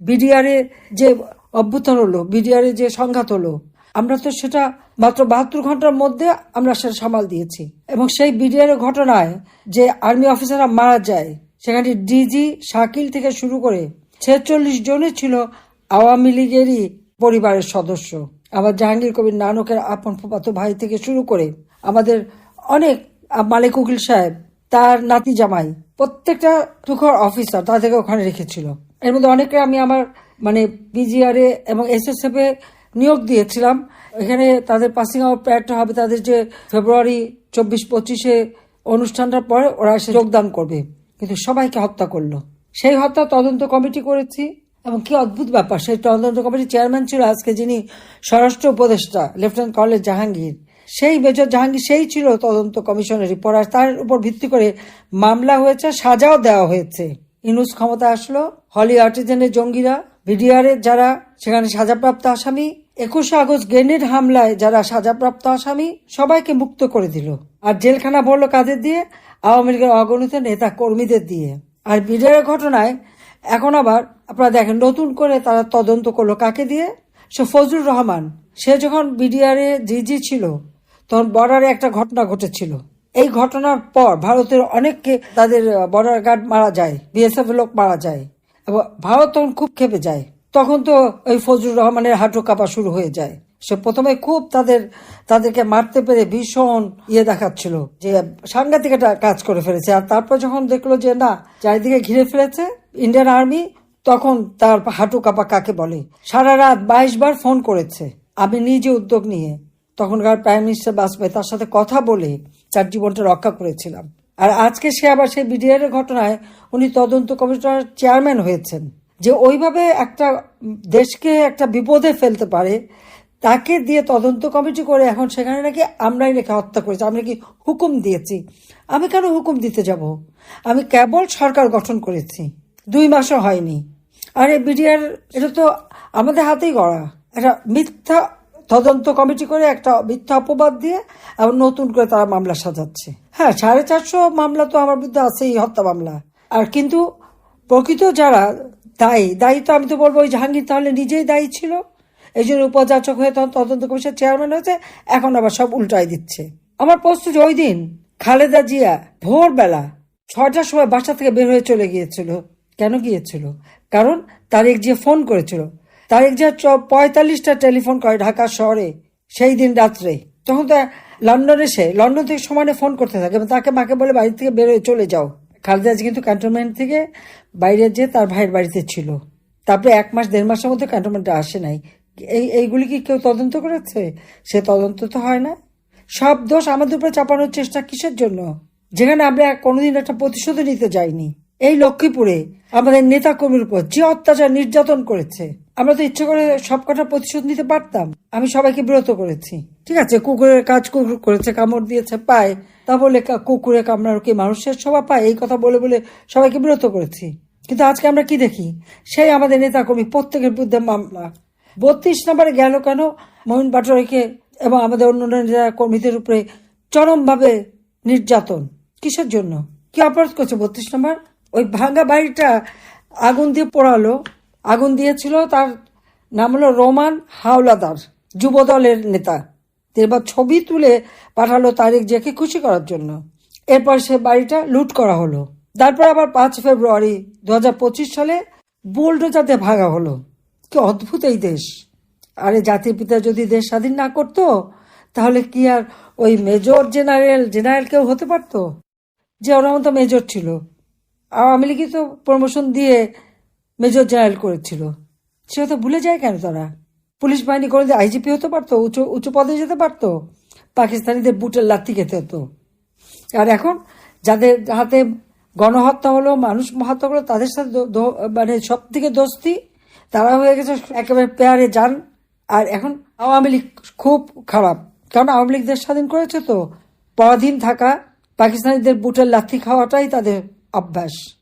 বিডিআরে যে অভ্যুত্থান হলো বিডিআরে যে সংঘাত হলো, আমরা তো সেটা মাত্র বাহাত্তর ঘণ্টার মধ্যে আমরা সেটা সামাল দিয়েছি। এবং সেই বিডিআর ঘটনায় যে আর্মি অফিসাররা মারা যায়, সেখানে ডিজি শাকিল থেকে শুরু করে ছেচল্লিশ জনই ছিল আওয়ামী লীগেরই পরিবারের সদস্য। আবার জাহাঙ্গীর কবির নানকের আপন ফুপাতো ভাই থেকে শুরু করে আমাদের অনেক মালিক উকিল সাহেব, তার নাতি জামাই প্রত্যেকটা টুকর অফিসার তাদেরকে ওখানে রেখেছিল। এর মধ্যে অনেকে আমি আমার মানে বিজিআরএ এবং এসএসএফ এ নিয়োগ দিয়েছিলাম। এখানে তাদের পাসিং আউট প্যাডটা হবে তাদের যে ফেব্রুয়ারি চব্বিশ পঁচিশে অনুষ্ঠানটার পরে ওরা এসে যোগদান করবে। কিন্তু সবাইকে হত্যা করল। সেই হত্যা তদন্ত কমিটি করেছি এবং কি অদ্ভুত ব্যাপার, সেই তদন্ত কমিটির চেয়ারম্যান ছিল আজকে যিনি স্বরাষ্ট্র উপদেষ্টা লেফটেন্যান্ট কর্নেল জাহাঙ্গীর সেই মেজর জাহাঙ্গীর সেই ছিল তদন্ত কমিশনের রিপোর্ট, আর তার উপর ভিত্তি করে মামলা হয়েছে, সাজাও দেওয়া হয়েছে। ইনুস ক্ষমতা আসলো, হলি আর্টিজেনের জঙ্গিরা ভিডিআরের যারা সেখানে সাজাপ্রাপ্ত আসামি, একুশে আগস্ট গ্রেনেড হামলায় যারা সাজাপ্রাপ্ত আসামি, সবাইকে মুক্ত করে দিল। আর জেলখানা ভরলো কাদের দিয়ে? আওয়ামী লীগের অগণিত নেতা কর্মীদের দিয়ে। আর বিডিআরের ঘটনায় এখন আবার আপনারা দেখেন, নতুন করে তারা তদন্ত করল কাকে দিয়ে? সে ফজলুর রহমান। সে যখন বিডিআরে জিজি ছিল তখন বর্ডারে একটা ঘটনা ঘটেছিল। এই ঘটনার পর ভারতের অনেককে তাদের বর্ডার গার্ড মারা যায় বিএসএফ লোক মারা যায় এবং ভারত তখন খুব খেপে যায়। তখন তো ওই ফজলুর রহমানের হাঁটু কাঁপা শুরু হয়ে যায়। সে প্রথমে খুব তাদের, তাদেরকে মারতে পেরে ভীষণ ইয়ে দেখাচ্ছিল যে সাংঘাতিক একটা কাজ করে ফেলেছে। আর তারপর যখন দেখল যে না, চারিদিকে ঘিরে ফেলেছে ইন্ডিয়ান আর্মি তখন তার হাঁটু কাঁপা কাকে বলে? সারা রাত বাইশ বার ফোন করেছে, আমি নিজে উদ্যোগ নিয়ে। তখনকার প্রাইম মিনিস্টার বাজপেয়ী তার সাথে কথা বলে তার জীবনটা রক্ষা করেছিলাম। আর আজকে সে আবার সেই বিডিআর ঘটনায় উনি তদন্ত কমিশনের চেয়ারম্যান হয়েছেন। যে ওইভাবে একটা দেশকে একটা বিপদে ফেলতে পারে, তাকে দিয়ে তদন্ত কমিটি করে এখন সেখানে নাকি আমরাই নাকি হত্যা করেছি আমি নাকি হুকুম দিয়েছি? আমি কেন হুকুম দিতে যাব? আমি কেবল সরকার গঠন করেছি। দুই মাসও হয়নি। আর এই বিডিআর এটা তো আমাদের হাতেই গড়া। একটা মিথ্যা তদন্ত কমিটি করে একটা মিথ্যা অপবাদ দিয়ে এবং নতুন করে তারা মামলা সাজাচ্ছে। হ্যাঁ সাড়ে চারশো মামলা তো আমার বিরুদ্ধে আছেই, হত্যা মামলা। আর কিন্তু প্রকৃত যারা দায়ী দায়ী তো আমি তো বলব ওই জাহাঙ্গীর তাহলে নিজেই দায়ী ছিল। এই জন্য উপযাচক হয়ে তখন তদন্ত কমিশন চেয়ারম্যান হয়েছে, এখন আবার সব উল্টাই দিচ্ছে। আমার যে ওই দিন খালেদা জিয়া ভোরবেলা ছয়টার সময় বাসা থেকে বের হয়ে চলে গিয়েছিল। কেন গিয়েছিল? কারণ তারেক যে ফোন করেছিল। যে চ- পঁয়তাল্লিশটা টেলিফোন করে ঢাকা শহরে, সেই দিন রাত্রে। তখন তো লন্ডন এসে লন্ডন থেকে সমানে ফোন করতে থাকে, এবং তাকে মাকে বলে বাড়ি থেকে বেরোয় চলে যাও। খালেদা জি কিন্তু ক্যান্টনমেন্ট থেকে বাইরে যে তার ভাইয়ের বাড়িতে ছিল। তারপরে এক মাস, দেড় মাসের মধ্যে ক্যান্টনমেন্টে আসে নাই। এই, এইগুলি কি কেউ তদন্ত করেছে? সে তদন্ত তো হয় না। সব দোষ আমাদের উপরে চাপানোর চেষ্টা কিসের জন্য? যেখানে আমরা কোনোদিন একটা প্রতিশোধ নিতে যাইনি। এই লক্ষ্মীপুরে আমাদের নেতা কর্মীর উপর যে অত্যাচার নির্যাতন করেছে আমরা তো ইচ্ছে করে সব কটা প্রতিশোধ নিতে পারতাম। আমি সবাইকে বিরত করেছি। ঠিক আছে, কুকুরের কাজ কুকুর করেছে, কামড় দিয়েছে, পায়। তা বলে কুকুরে কামড়ার কি মানুষের সভা পায়? এই কথা বলে বলে সবাইকে বিরত করেছি। কিন্তু আজকে আমরা কি দেখি? সেই আমাদের নেতা কর্মী প্রত্যেকের বিরুদ্ধে মামলা। বত্রিশ নম্বরে গেল কেন? মহিন পাটোয়ারিকে এবং আমাদের অন্য নেতা কর্মীদের উপরে চরমভাবে নির্যাতন। কিসের জন্য? কি অপরাধ করছে বত্রিশ নম্বর? ওই ভাঙ্গা বাড়িটা আগুন দিয়ে পোড়ালো। আগুন দিয়েছিল, তার নাম হলো রোমান হাওলাদার যুব দলের নেতা। এবার ছবি তুলে পাঠালো তারেক জিয়াকে খুশি করার জন্য। এরপর সে বাড়িটা লুট করা হলো। তারপর আবার পাঁচ ফেব্রুয়ারি দু হাজার পঁচিশ সালে বুলডোজাতে ভাগা হলো। কি অদ্ভুত এই দেশ। আরে জাতির পিতা যদি দেশ স্বাধীন না করতো, তাহলে কি আর ওই মেজর জেনারেল জেনারেল কেউ হতে পারতো? যে ওরা মতো মেজর ছিল। আওয়ামী লীগই তো প্রমোশন দিয়ে মেজর জেনারেল করেছিল। সে তো ভুলে যায় কেন তারা? পুলিশ বাহিনী করে আইজিপি হতে পারতো? উঁচু উঁচু পদে যেতে পারতো? পাকিস্তানিদের বুটের লাত্তি খেতে হতো। আর এখন যাদের হাতে গণহত্যা হলো, মানুষ হত্যা হলো, তাদের সাথে মানে সব থেকে দোস্তি তারা হয়ে গেছে একেবারে পেয়ারে যান। আর এখন আওয়ামী লীগ খুব খারাপ। কারণ আওয়ামী লীগ দেশ স্বাধীন করেছে তো। পরাধীন থাকা পাকিস্তানিদের বুটের লাথি খাওয়াটাই তাদের অভ্যাস।